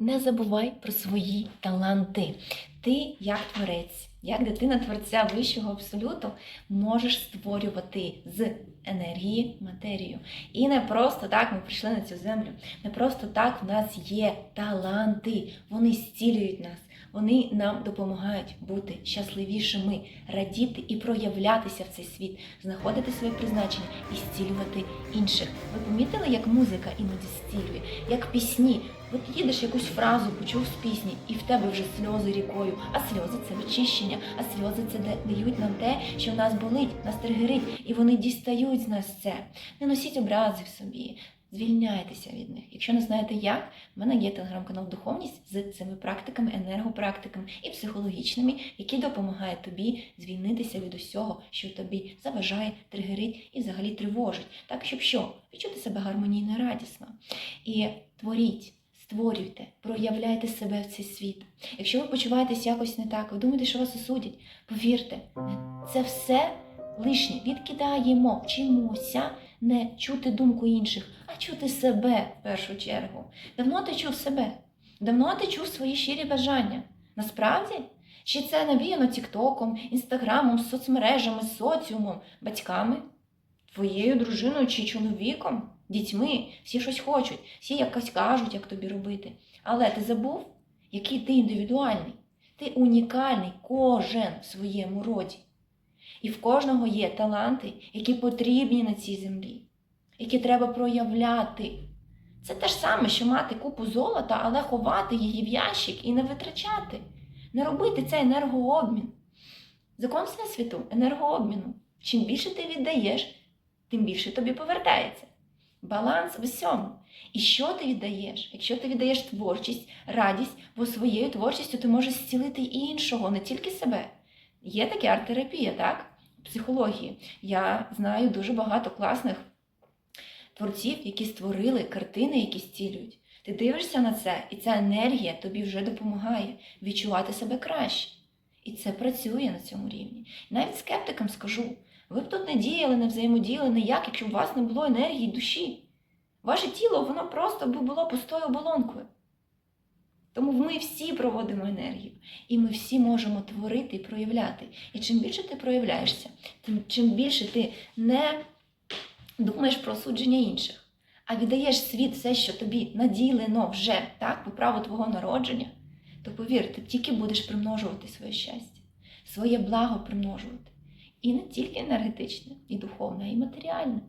Не забувай про свої таланти. Ти, як творець, як дитина творця вищого абсолюту, можеш створювати з енергії матерію. І не просто так ми прийшли на цю землю. Не просто так в нас є таланти. Вони зцілюють нас. Вони нам допомагають бути щасливішими, радіти і проявлятися в цей світ, знаходити своє призначення і зцілювати інших. Ви помітили, як музика іноді зцілює, як пісні. От їдеш якусь фразу, почув з пісні, і в тебе вже сльози рікою. А сльози це очищення, а сльози це да- дають нам те, що в нас болить, нас тригерить, і вони дістають з нас це. Не носіть образи в собі. Звільняйтеся від них. Якщо не знаєте як, в мене є телеграм-канал Духовність з цими практиками, енергопрактиками і психологічними, які допомагають тобі звільнитися від усього, що тобі заважає, тригерить і взагалі тривожить. Так, щоб що? Відчути себе гармонійно і радісно. І творіть. Створюйте, проявляйте себе в цей світ. Якщо ви почуваєтесь якось не так, ви думаєте, що вас осудять, повірте, це все лишнє відкидаємо, вчимося не чути думку інших, а чути себе в першу чергу. Давно ти чув себе? Давно ти чув свої щирі бажання? Насправді? Чи це навіяно тіктоком, інстаграмом, соцмережами, соціумом, батьками, твоєю дружиною чи чоловіком, дітьми? Всі щось хочуть, всі якось кажуть, як тобі робити. Але ти забув, який ти індивідуальний. Ти унікальний, кожен в своєму роді. І в кожного є таланти, які потрібні на цій землі, які треба проявляти. Це те ж саме, що мати купу золота, але ховати її в ящик і не витрачати, не робити цей енергообмін. Закон Всесвіту енергообміну. Чим більше ти віддаєш, тим більше тобі повертається. Баланс в усьому. І що ти віддаєш? Якщо ти віддаєш творчість, радість, бо своєю творчістю ти можеш зцілити іншого, не тільки себе. Є таке арт-терапія, так? Психології. Я знаю дуже багато класних творців, які створили картини, які зцілюють. Ти дивишся на це, і ця енергія тобі вже допомагає відчувати себе краще. І це працює на цьому рівні. Навіть скептикам скажу: ви б тут не діяли, не взаємодіяли ніяк, якщо б у вас не було енергії душі. Ваше тіло, воно просто би було пустою оболонкою. Тому ми всі проводимо енергію, і ми всі можемо творити і проявляти. І чим більше ти проявляєшся, тим чим більше ти не думаєш про осудження інших, а віддаєш світ все, що тобі наділено вже так, по праву твого народження, то повір, ти тільки будеш примножувати своє щастя, своє благо примножувати. І не тільки енергетичне, і духовне, й матеріальне.